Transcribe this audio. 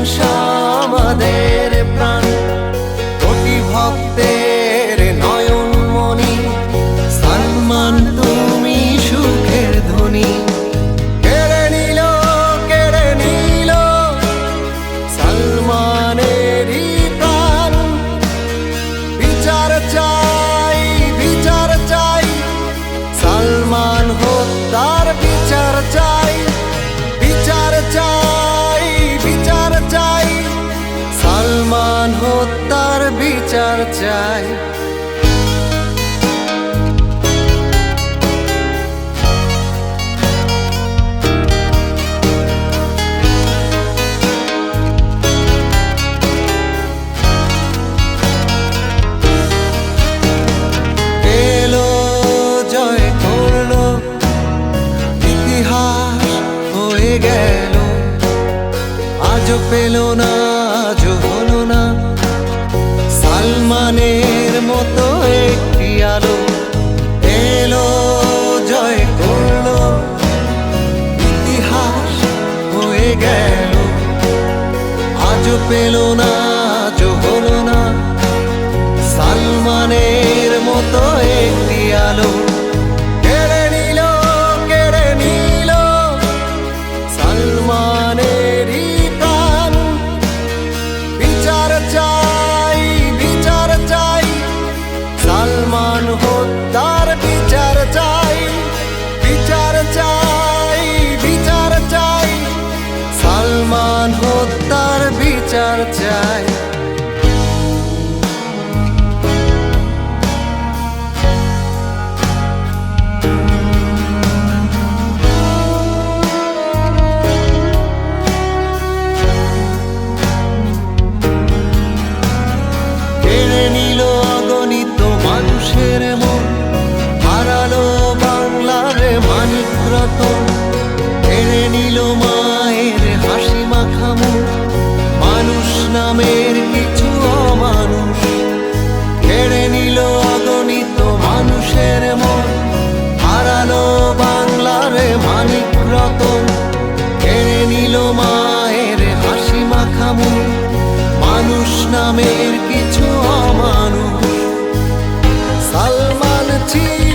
সংসার আমাদের প্রাণ। চাই। গেল আজও পেল না সালমানের মতো একটি আলো এলো জয় করল। ইতিহাস হয়ে গেল আজও পেল না বিচার চাই। মানুষের মন বাংলার কেড়ে নিল মায়ের মানিক রতন কেড়ে নিল মায়ের হাসি মাখামু মানুষ নামের কিছু অমানুষ। সালমান ছিল